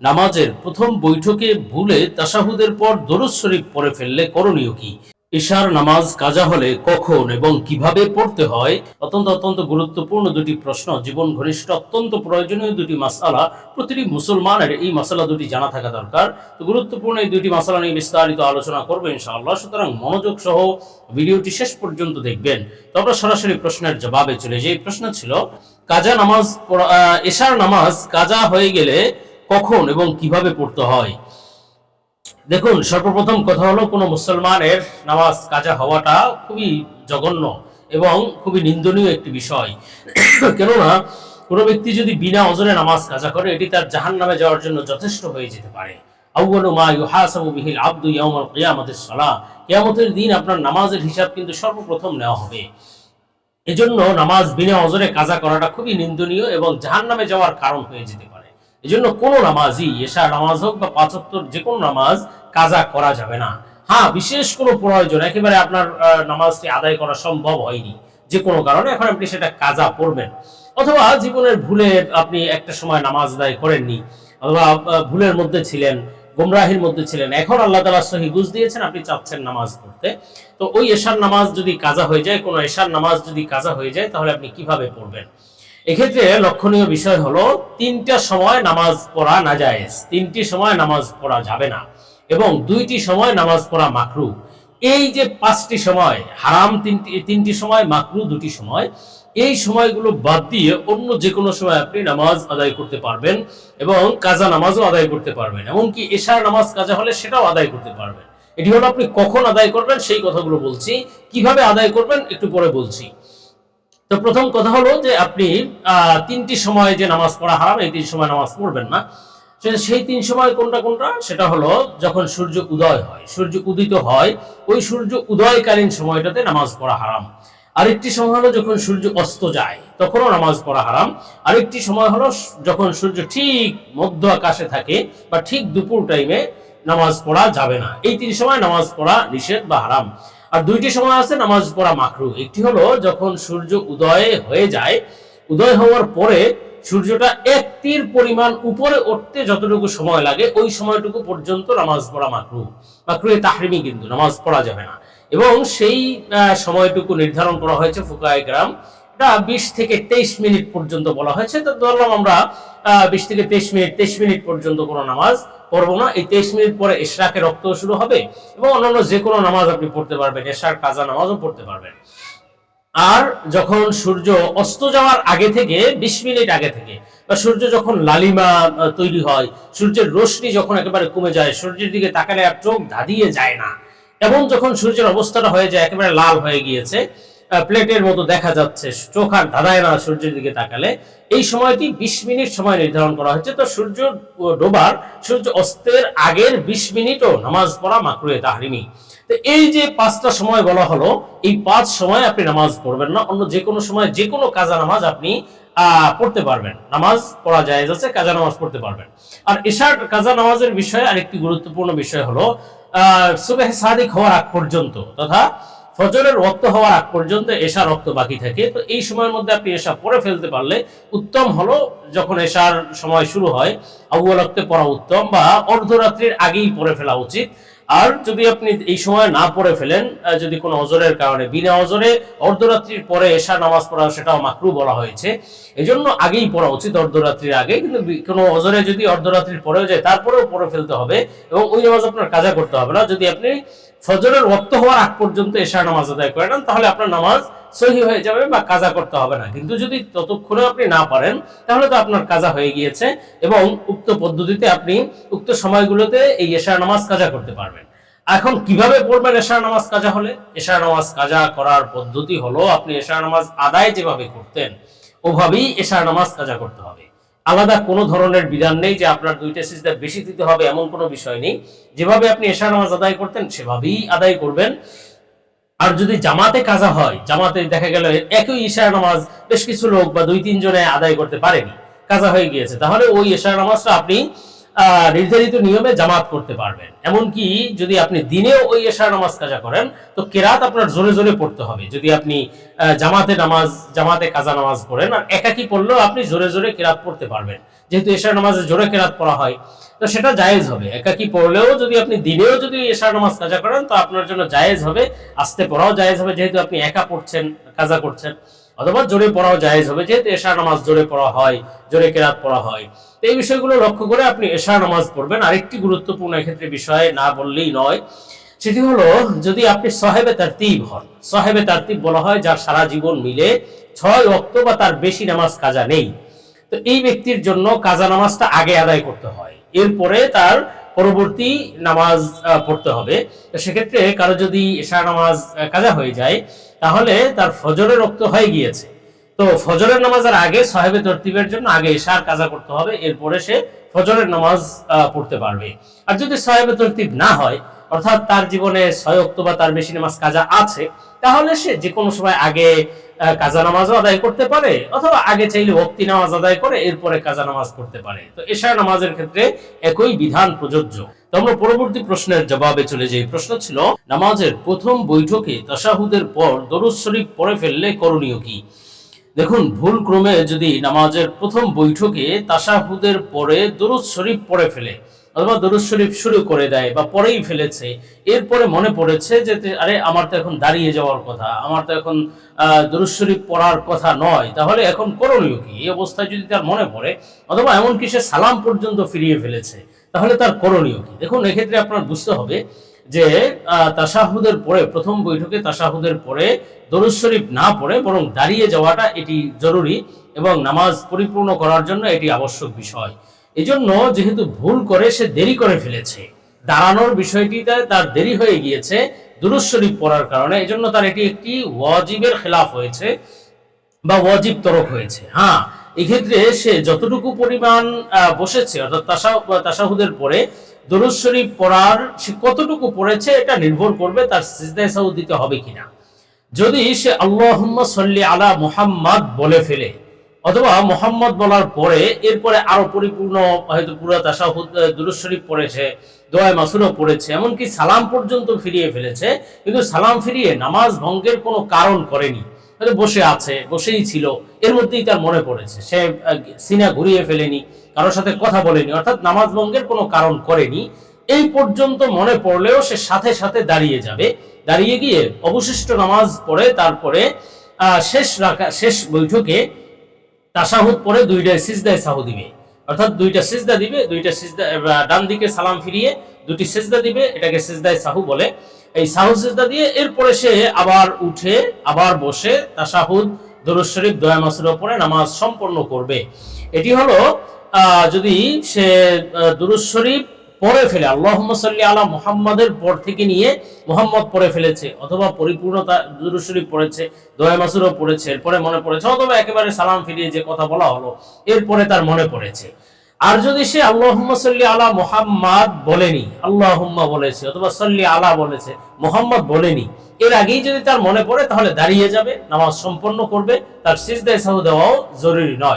নামাজের প্রথম বৈঠকে ভুলে তাসাহুদের পর দরুদ শরীফ পড়ে ফেললে করণীয় কি? ঈশার নামাজ কাজা হলে কখন এবং কীভাবে পড়তে হয়? অত্যন্ত অত্যন্ত গুরুত্বপূর্ণ দুটি প্রশ্ন। জীবন ঘনিষ্ঠ, অত্যন্ত প্রয়োজনীয় দুটি মাসালা। প্রতিটি মুসলমানের এই মাসালা দুটি জানা থাকা দরকার। তো গুরুত্বপূর্ণ এই দুটি মাসালা নিয়ে বিস্তারিত আলোচনা করব ইনশাআল্লাহ। সুতরাং মনোযোগ সহ ভিডিওটি শেষ পর্যন্ত দেখবেন। তো আমরা সরাসরি প্রশ্নের জবাবে চলে যাই। প্রশ্ন ছিল, কাজা নামাজ এশার নামাজ কাজা হয়ে গেলে কখন এবং কীভাবে পড়তে হয়? দেখুন, সর্বপ্রথম কথা হলো, কোনো মুসলমানের নামাজ কাজা হওয়াটা খুবই জঘন্য এবং খুবই নিন্দনীয় একটি বিষয়। কেননা, কোনো ব্যক্তি যদি বিনা ওজনে নামাজ কাজা করে, এটি তার জাহান নামে যাওয়ার জন্য যথেষ্ট হয়ে যেতে পারে। কিয়ামাতিস দিন আপনার নামাজের হিসাব কিন্তু সর্বপ্রথম নেওয়া হবে। এজন্য নামাজ বিনা অজরে কাজা করাটা খুবই নিন্দনীয় এবং জাহান নামে যাওয়ার কারণ হয়ে যেতে পারে। এজন্য কোনো নামাজই এশা নামাজ হোক বা পাঁচত্তর যে কোনো নামাজ কাজা করা যাবে না। হ্যাঁ বিশেষ কোনো প্রয়োজন, একেবারে আপনার নামাজটি আদায় করা সম্ভব হয়নি যে কোনো কারণে, এখন আপনি সেটা কাজা পড়বেন। অথবা জীবনের ভুলে আপনি একটা সময় নামাজ আদায় করেননি, অথবা ভুলের মধ্যে ছিলেন, গোমরাহির মধ্যে ছিলেন, এখন আল্লাহ তালা সহি বুঝ দিয়েছেন, আপনি চাচ্ছেন নামাজ পড়তে। তো ওই এশার নামাজ যদি কাজা হয়ে যায়, কোনো এশার নামাজ যদি কাজা হয়ে যায়, তাহলে আপনি কীভাবে পড়বেন? এক্ষেত্রে লক্ষণীয় বিষয় হলো তিনটা সময় নামাজ পড়া না যায় তিনটি সময় নামাজ পড়া যাবে না এবং দুইটি সময় নামাজ পড়া মাকরু। এই যে পাঁচটি সময়, হারাম তিনটি তিনটি সময়, মাকরু দুটি সময়, এই সময়গুলো বাদ দিয়ে অন্য যে কোনো সময় আপনি নামাজ আদায় করতে পারবেন এবং কাজা নামাজও আদায় করতে পারবেন। এমনকি এশার নামাজ কাজা হলে সেটাও আদায় করতে পারবেন। এটি হলো আপনি কখন আদায় করবেন সেই কথাগুলো বলছি। কীভাবে আদায় করবেন একটু পরে বলছি। তো প্রথম কথা হলো যে আপনি তিনটি সময় যে নামাজ পড়া হারাম, এই তিন সময় নামাজ পড়বেন না। সেই তিন সময় কোনটা কোনটা? সেটা হলো যখন সূর্য উদয় হয়, সূর্য উদিত হয়, ওই সূর্য উদয়কালীন সময়টাতে নামাজ পড়া হারাম। আরেকটি সময় হলো যখন সূর্য অস্ত যায়, তখনও নামাজ পড়া হারাম। আরেকটি সময় হলো যখন সূর্য ঠিক মধ্য আকাশে থাকে বা ঠিক দুপুর টাইমে নামাজ পড়া যাবে না। এই তিন সময় নামাজ পড়া নিষেধ বা হারাম। আর দুইটি সময় আছে নামাজ পড়া মাকরু একটি হলো যখন সূর্য উদয় হয়ে যায়, উদয় হওয়ার পরে সূর্যটা এক তীর পরিমাণ উপরে উঠতে যতটুকু সময় লাগে, ওই সময়টুকু পর্যন্ত নামাজ পড়া মাকরু মাকরু তাহরিমি কিন্তু, নামাজ পড়া যাবে না। এবং সেই সময়টুকু নির্ধারণ করা হয়েছে ফুকায় গ্রাম বিশ থেকে তেইশ মিনিট পর্যন্ত বলা হয়েছে। তো ধরলাম আমরা বিশ থেকে তেইশ মিনিট তেইশ মিনিট পর্যন্ত কোনো নামাজ পড়ব না। এই তেইশ মিনিট পরে এশরাকে রক্ত শুরু হবে এবং অন্যান্য যে কোনো নামাজ আপনি পড়তে পারবেন, এশার কাজা নামাজও পড়তে পারবেন। আর যখন সূর্য অস্ত যাওয়ার আগে থেকে, বিশ মিনিট আগে থেকে, বা সূর্য যখন লালিমা তৈরি হয়, সূর্যের রশ্মি যখন একেবারে কমে যায়, সূর্যের দিকে তাকালে আর চোখ ধাঁধিয়ে যায় না, এবং যখন সূর্যের অবস্থাটা হয়ে যায়, একেবারে লাল হয়ে গিয়েছে প্লেটের মতো দেখা যাচ্ছে। চোখ আর ধাঁধায় না সূর্যের দিকে তাকালে। এই সময়টি বিশ মিনিট সময় নির্ধারণ করা হয়েছে। তো সূর্য ডোবার, সূর্য অস্তের আগের বিশ মিনিটও নামাজ পড়া মাকরুয়ে তাহরিমি। তো এই যে পাঁচটা সময় বলা হলো, এই পাঁচ সময় আপনি নামাজ পড়বেন না। অন্য যে কোনো সময় যে কোনো কাজা নামাজ আপনি পড়তে পারবেন। নামাজ পড়া যায় যাচ্ছে কাজা নামাজ পড়তে পারবেন। আর এশার কাজা নামাজের বিষয়ে আরেকটি গুরুত্বপূর্ণ বিষয় হলো, আহ, সুবেহ সাদিক হওয়ার আগ পর্যন্ত তথা ফজরের রক্ত হওয়ার আগ পর্যন্ত এশা রক্ত বাকি থাকে। তো এই সময়ের মধ্যে আপনি এশা পরে ফেলতে পারলে উত্তম হলো যখন এশার সময় শুরু হয়, আবু রক্তে পড়া উত্তম বা অর্ধরাত্রির আগেই পরে ফেলা উচিত। আর যদি আপনি এই সময় না পড়ে ফেলেন যদি কোনো অজরের কারণে, বিনা অজরে অর্ধরাত্রির পরে এশা নামাজ পড়া, সেটাও মাকরু বলা হয়েছে। এজন্য আগেই পড়া উচিত অর্ধরাত্রির আগে, কিন্তু কোনো অজরে যদি অর্ধরাত্রির পরেও যায়, তারপরেও পড়ে ফেলতে হবে এবং ওই নামাজ আপনার কাজা করতে হবে না। যদি আপনি ফজরের রক্ত হওয়ার আগ পর্যন্ত এশা নামাজ আদায় করে নেন, তাহলে আপনার নামাজ সহি হয়ে যাবে বা কাজা করতে হবে না। কিন্তু যদি ততক্ষণে আপনি না পারেন, তাহলে তো আপনার কাজা হয়ে গিয়েছে এবং উক্ত পদ্ধতিতে আপনি উক্ত সময়গুলোতে এই এশার নামাজ কাজা করতে পারবেন। এখন কীভাবে পড়বেন এশার নামাজ কাজা হলে? এশার নামাজ কাজা করার পদ্ধতি হলো আপনি এশার নামাজ আদায় যেভাবে করতেন, ওভাবেই এশার নামাজ কাজা করতে হবে। আলাদা কোনো ধরনের বিধান নেই যে আপনার দুইটা সিজদা বেশি দিতে হবে, এমন কোনো বিষয় নেই। যেভাবে আপনি এশার নামাজ আদায় করতেন, সেভাবেই আদায় করবেন। আর যদি জামাতে কাজা হয়, জামাতে দেখা গেল একই ঈশার নামাজ বেশ কিছু লোক বা দুই তিন জনে আদায় করতে পারেনি, কাজা হয়ে গিয়েছে, তাহলে ওই ঈশার নামাজটা আপনি নির্ধারিত নিয়মে জামাত করতে পারবেন। এমনকি যদি আপনি দিনেও ওই এশার নামাজ কাজা করেন, তো কেরাত আপনার জোরে জোরে পড়তে হবে। যদি আপনি জামাতে নামাজ, জামাতে কাজা নামাজ পড়েন, আর একাকি পড়লেও আপনি জোরে জোরে কেরাত পড়তে পারবেন। যেহেতু এশার নামাজে জোরে কেরাত পড়া হয়, তো সেটা জায়েজ হবে। একাকি পড়লেও যদি আপনি দিনেও যদি এশার নামাজ কাজা করেন, তো আপনার জন্য জায়েজ হবে। আস্তে পড়াও জায়েজ হবে, যেহেতু আপনি একা পড়ছেন, কাজা করছেন। অথবা জোরে পড়াও জায়েজ হবে, যেহেতু এশার নামাজ জোরে পড়া হয়, জোরে কেরাত পড়া হয়। তো এই বিষয়গুলো লক্ষ্য করে আপনি এশার নামাজ পড়বেন। আরেকটি গুরুত্বপূর্ণ এক্ষেত্রে বিষয় না বললেই নয়, সেটি হলো যদি আপনি সাহেবে তারতিব হন। সাহেবে তারতিব বলা হয় যার সারা জীবন মিলে ছয় অক্ত বা তার বেশি নামাজ কাজা নেই। তো এই ব্যক্তির জন্য কাজা নামাজটা আগে আদায় করতে হয়। এরপরে তার পরবর্তী নামাজ পড়তে হবে। সেক্ষেত্রে কারও যদি এশা নামাজ কাজা হয়ে যায়, তাহলে তার ফজরের রক্ত হয়ে গিয়েছে। তো ফজরের নামাজের আগে সাহেবে তরতিবের জন্য আগে এশার কাজা করতে হবে, এরপরে সে ফজরের নামাজ পড়তে পারবে। আর যদি সাহেবে তরতিব না হয়, অর্থাৎ তার জীবনে ছয় অক্ত বা তার বেশি নামাজ কাজা আছে তাহলে সে যে কোনো সময় আগে কাজা নামাজও আদায় করতে পারে, অথবা আগে চাইলে ভক্তি নামাজ আদায় করে এরপরে কাজা নামাজ পড়তে পারে। তো এশার নামাজের ক্ষেত্রে একই বিধান প্রযোজ্য। তো আমরা পরবর্তী প্রশ্নের জবাবে চলে যাই। প্রশ্ন ছিল, নামাজের প্রথম বৈঠকে তাশাহুদের পর দরুদ শরীফ পড়ে ফেললে করণীয় কি? দেখুন ভুল ক্রমে যদি নামাজের প্রথম বৈঠকে তাশাহুদের পরে দরুদ শরীফ পড়ে ফেলে অথবা দরুদ শরীফ শুরু করে দেয় বা পরেই ফেলেছে এরপরে মনে পড়েছে যে আরে আমার তো এখন দাঁড়িয়ে যাওয়ার কথা আমার তো এখন দরুদ শরীফ পড়ার কথা নয় তাহলে এখন করণীয় কি? এই অবস্থায় যদি তার মনে পড়ে অথবা এমনকি সে সালাম পর্যন্ত ফিরিয়ে ফেলেছে তাহলে তার করণীয় কি? দেখুন এক্ষেত্রে আপনার বুঝতে হবে যে আহ, তাশাহুদের পরে প্রথম বৈঠকে তাশাহুদের পরে দরুদ শরীফ না পড়ে বরং দাঁড়িয়ে যাওয়াটা এটি জরুরি এবং নামাজ পরিপূর্ণ করার জন্য এটি আবশ্যক বিষয়। এজন্য যেহেতু ভুল করে সে দেরি করে ফেলেছে। দাঁড়ানোর বিষয়টিতে তার দেরি হয়ে গিয়েছে, দুরুদ শরীফ পড়ার কারণে। এজন্য তার এটি একটি ওয়াজিবের খেলাফ হয়েছে বা ওয়াজিব তরক হয়েছে। হ্যাঁ এক্ষেত্রে সে যতটুকু পরিমাণ বসেছে, অর্থাৎ তাসা- তাসাহুদের পরে দরুদ শরীফ পড়ার সে কতটুকু পড়েছে এটা নির্ভর করবে তার সিজদায় সাহু দিতে হবে কিনা। যদি সে আল্লাহুম্মা সল্লি আলা মুহাম্মাদ বলে ফেলে অথবা মোহাম্মদ বলার পরে এরপরে আরও পরিপূর্ণ হয়তো পুরো তাসাহুদ দুরুদ শরীফ পড়েছে দোয়া মাসুরও পড়েছে, এমনকি সালাম পর্যন্ত ফিরিয়ে ফেলেছে, কিন্তু সালাম ফিরিয়ে নামাজ ভঙ্গের কোনো কারণ করেনি। হয়তো বসে আছে, বসেই ছিল, এর মধ্যেই তার মনে পড়েছে। সে সিনা ঘুরিয়ে ফেলেনি, কারোর সাথে কথা বলেনি, অর্থাৎ নামাজ ভঙ্গের কোনো কারণ করেনি। এই পর্যন্ত মনে পড়লেও সে সাথে সাথে দাঁড়িয়ে যাবে। দাঁড়িয়ে গিয়ে অবশিষ্ট নামাজ পড়ে, তারপরে শেষ রাখা, শেষ বৈঠকে তাসাহুদ পরে দুইটা সিজদায় সাহু দিবে। অর্থাৎ দুইটা সিজদা দিবে, দুইটা সিজদা ডান দিকে সালাম ফিরিয়ে দুটি সিজদা দিবে, এটাকে সিজদায় সাহু বলে। এই সাহু সিজদা দিয়ে এরপরে সে আবার উঠে, আবার বসে তাসাহুদ দরুদ শরীফ, দয়া মাসুর ওপরে নামাজ সম্পন্ন করবে। এটি হলো যদি সে দরুদ শরীফ পড়ে ফেলে। আল্লাহ সাল্লি আলা মুহাম্মাদের পর থেকে নিয়ে মোহাম্মদ পরে ফেলেছে, অথবা পরিপূর্ণতা দুরূদ শরীফ পড়েছে, দোয়া মাসুরও পড়েছে, এরপরে মনে পড়েছে, অথবা একেবারে সালাম ফিরিয়ে যে কথা বলা হলো, এরপরে তার মনে পড়েছে। আর যদি সে আল্লাহুম্মা সাল্লি আলা মুহাম্মাদ বলেনি, আল্লাহুম্মা বলেছে, অথবা সাল্লি আলা বলেছে, মোহাম্মদ বলেনি, এর আগেই যদি তার মনে পড়ে, তাহলে দাঁড়িয়ে যাবে, নামাজ সম্পন্ন করবে, তার সিজদায় সাহু দেওয়াও জরুরি নয়।